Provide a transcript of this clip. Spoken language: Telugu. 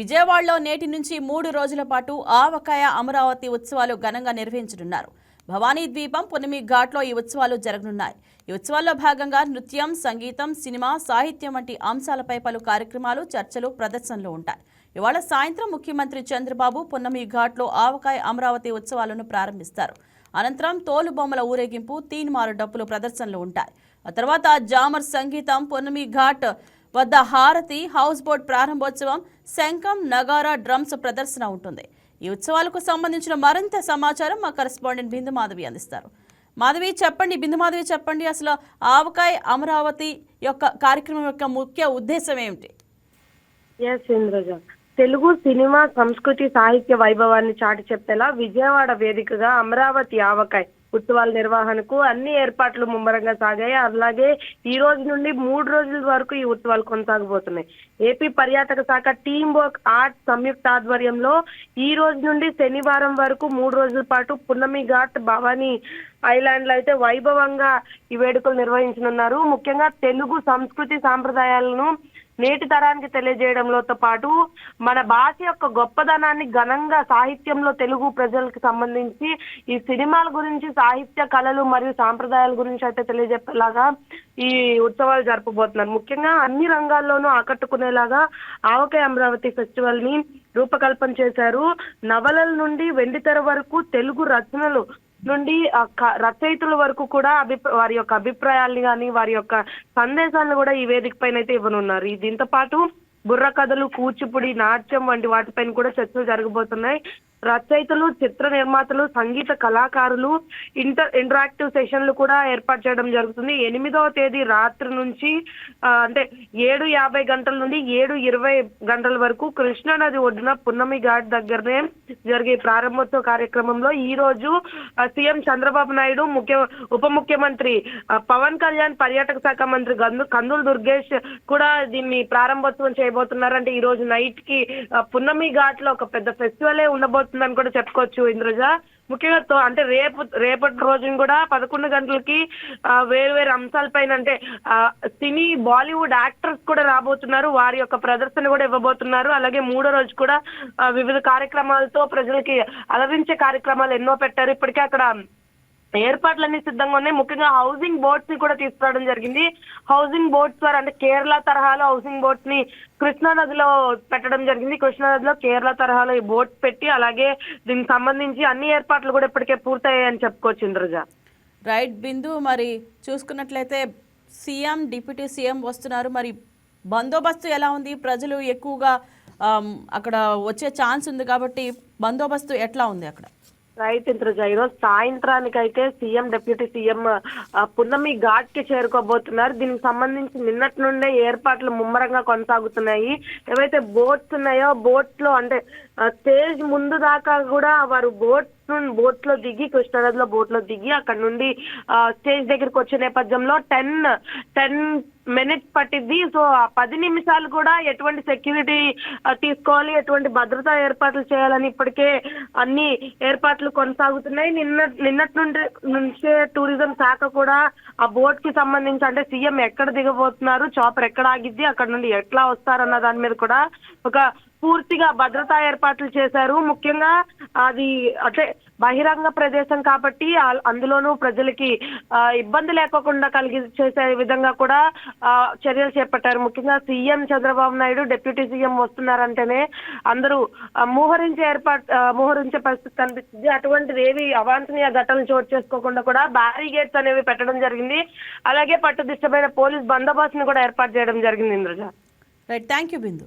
విజయవాడలో నేటి నుంచి మూడు రోజుల పాటు ఆవకాయ అమరావతి ఉత్సవాలు ఘనంగా నిర్వహించనున్నారు. భవానీ ద్వీపం పునమి ఘాట్లో ఈ ఉత్సవాలు జరగనున్నాయి. ఈ ఉత్సవాల్లో భాగంగా నృత్యం సంగీతం సినిమా సాహిత్యం వంటి అంశాలపై పలు కార్యక్రమాలు చర్చలు ప్రదర్శనలు ఉంటాయి. ఇవాళ సాయంత్రం ముఖ్యమంత్రి చంద్రబాబు పున్నమి ఘాట్లో ఆవకాయ అమరావతి ఉత్సవాలను ప్రారంభిస్తారు. అనంతరం తోలు బొమ్మల ఊరేగింపు తీన్మారు డప్పులు ప్రదర్శనలు ఉంటాయి. ఆ తర్వాత జామర్ సంగీతం పున్నమి ఘాట్ వద్ద హారతి హౌస్ బోట్ ప్రారంభోత్సవం శంఖం నగారా డ్రమ్స్ ప్రదర్శన ఉంటుంది. ఈ ఉత్సవాలకు సంబంధించిన మరింత సమాచారం మా కరెస్పాండెంట్ బిందు మాధవి అందిస్తారు. మాధవి చెప్పండి. బిందు మాధవి చెప్పండి. అసలు ఆవకాయ అమరావతి యొక్క కార్యక్రమం యొక్క ముఖ్య ఉద్దేశం ఏమిటి? ఎస్ ఇంద్రజ. తెలుగు సినిమా సంస్కృతి సాహిత్య వైభవాన్ని చాటి చెప్పేలా విజయవాడ వేదికగా అమరావతి ఆవకాయ్ ఉత్సవాల నిర్వహణకు అన్ని ఏర్పాట్లు ముమ్మరంగా సాగాయి. అలాగే ఈ రోజు నుండి మూడు రోజుల వరకు ఈ ఉత్సవాలు కొనసాగబోతున్నాయి. ఏపీ పర్యాటక శాఖ టీమ్ వర్క్ ఆర్ట్ సంయుక్త ఆధ్వర్యంలో ఈ రోజు నుండి శనివారం వరకు మూడు రోజుల పాటు పున్నమి ఘాట్ భవానీ ఐలాండ్లో అయితే వైభవంగా ఈ వేడుకలు నిర్వహించనున్నారు. ముఖ్యంగా తెలుగు సంస్కృతి సాంప్రదాయాలను నేటి తరానికి తెలియజేయడంలోతో పాటు మన భాష యొక్క గొప్పదనాన్ని ఘనంగా సాహిత్యంలో తెలుగు ప్రజలకు సంబంధించి ఈ సినిమాల గురించి సాహిత్య కళలు మరియు సాంప్రదాయాల గురించి అయితే తెలియజెప్పేలాగా ఈ ఉత్సవాలు జరపబోతున్నారు. ముఖ్యంగా అన్ని రంగాల్లోనూ ఆకట్టుకునేలాగా ఆవకాయ అమరావతి ఫెస్టివల్ని రూపకల్పన చేశారు. నవలల నుండి వెండితెర వరకు తెలుగు రచనలు నుండి రచయితల వరకు కూడా అభిప్రాయ వారి యొక్క అభిప్రాయాల్ని కానీ వారి యొక్క సందేశాలను కూడా ఈ వేదిక పైన అయితే ఇవ్వనున్నారు. ఈ దీంతో పాటు బుర్ర కథలు కూచిపూడి నాట్యం వంటి వాటిపైన కూడా చర్చలు జరగబోతున్నాయి. రచయితలు చిత్ర నిర్మాతలు సంగీత కళాకారులు ఇంటర్ ఇంటరాక్టివ్ సెషన్లు కూడా ఏర్పాటు చేయడం జరుగుతుంది. ఎనిమిదవ తేదీ రాత్రి నుంచి అంటే ఏడు యాభై గంటల నుండి ఏడు ఇరవై గంటల వరకు కృష్ణా నది ఒడ్డున పున్నమి ఘాట్ దగ్గరనే జరిగే ప్రారంభోత్సవ కార్యక్రమంలో ఈ రోజు సీఎం చంద్రబాబు నాయుడు ముఖ్య ఉప ముఖ్యమంత్రి పవన్ కళ్యాణ్ పర్యాటక శాఖ మంత్రి గందు కందులు దుర్గేష్ కూడా దీన్ని ప్రారంభోత్సవం చేయబోతున్నారు అంటే ఈ రోజు నైట్కి పున్నమి ఘాట్లో ఒక పెద్ద ఫెస్టివలే ఉండబోతుందని కూడా చెప్పుకోవచ్చు ఇంద్రజ. ముఖ్యంగా అంటే రేపు రేపటి రోజున కూడా పదకొండు గంటలకి ఆ, వేరు వేరు అంశాలపైన అంటే ఆ, సినీ బాలీవుడ్ యాక్టర్స్ కూడా రాబోతున్నారు. వారి యొక్క ప్రదర్శన కూడా ఇవ్వబోతున్నారు. అలాగే మూడో రోజు కూడా వివిధ కార్యక్రమాలతో ప్రజలకి అలరించే కార్యక్రమాలు ఎన్నో పెట్టారు. ఇప్పటికే అక్కడ ఏర్పాట్లన్నీ సిద్ధంగా ఉన్నాయి. ముఖ్యంగా హౌసింగ్ బోర్డ్స్ని కూడా తీసుకురావడం జరిగింది. హౌసింగ్ బోట్స్ ద్వారా అంటే కేరళ తరహాలో హౌసింగ్ బోర్డ్స్ని కృష్ణా నదిలో పెట్టడం జరిగింది. కృష్ణా నదిలో కేరళ తరహాలో ఈ బోట్స్ పెట్టి అలాగే దీనికి సంబంధించి అన్ని ఏర్పాట్లు కూడా ఇప్పటికే పూర్తయ్యాయని చెప్పుకోవచ్చు ఇంద్రజ. రైట్ బిందు. మరి చూసుకున్నట్లయితే సీఎం డిప్యూటీ సీఎం వస్తున్నారు. మరి బందోబస్తు ఎలా ఉంది? ప్రజలు ఎక్కువగా అక్కడ వచ్చే ఛాన్స్ ఉంది కాబట్టి బందోబస్తు ఎట్లా ఉంది అక్కడ? రైట్ ఇంద్రజ ఈరోజు సాయంత్రానికి అయితే సీఎం డిప్యూటీ సీఎం ఆ, పున్నమి ఘాట్కి చేరుకోబోతున్నారు. దీనికి సంబంధించి నిన్నటి నుండే ఏర్పాట్లు ముమ్మరంగా కొనసాగుతున్నాయి. ఏవైతే బోట్స్ ఉన్నాయో బోట్స్లో అంటే స్టేజ్ ముందు దాకా కూడా వారు బోట్ బోట్లో దిగి కృష్ణానదిలో బోట్లో దిగి అక్కడ నుండి స్టేజ్ దగ్గరికి వచ్చే నేపథ్యంలో టెన్ టెన్ మినిట్స్ పట్టిద్ది. సో ఆ పది నిమిషాలు కూడా ఎటువంటి సెక్యూరిటీ తీసుకోవాలి ఎటువంటి భద్రతా ఏర్పాట్లు చేయాలని ఇప్పటికే అన్ని ఏర్పాట్లు కొనసాగుతున్నాయి. నిన్న నిన్నటి నుండి నుంచే టూరిజం శాఖ కూడా ఆ బోట్కి సంబంధించి అంటే సీఎం ఎక్కడ దిగబోతున్నారు చాపర్ ఎక్కడ ఆగిద్ది అక్కడ నుండి ఎట్లా వస్తారన్న దాని మీద కూడా ఒక పూర్తిగా భద్రతా ఏర్పాట్లు చేశారు. ముఖ్యంగా అది అంటే బహిరంగ ప్రదేశం కాబట్టి అందులోనూ ప్రజలకి ఇబ్బంది లేకోకుండా కలిగి చేసే విధంగా కూడా ఆ, చర్యలు చేపట్టారు. ముఖ్యంగా CM Chandrababu Naidu deputy CM వస్తున్నారంటేనే అందరూ మోహరించే ఏర్పాటు మోహరించే పరిస్థితి కనిపిస్తుంది. అటువంటిది ఏవి అవాంఛనీయ ఘటనలు చోటు చేసుకోకుండా కూడా బ్యారిగేట్స్ అనేవి పెట్టడం జరిగింది. అలాగే పట్టుదిష్టమైన పోలీస్ బందోబస్తుని కూడా ఏర్పాటు చేయడం జరిగింది Indraja. Right thank you Bindu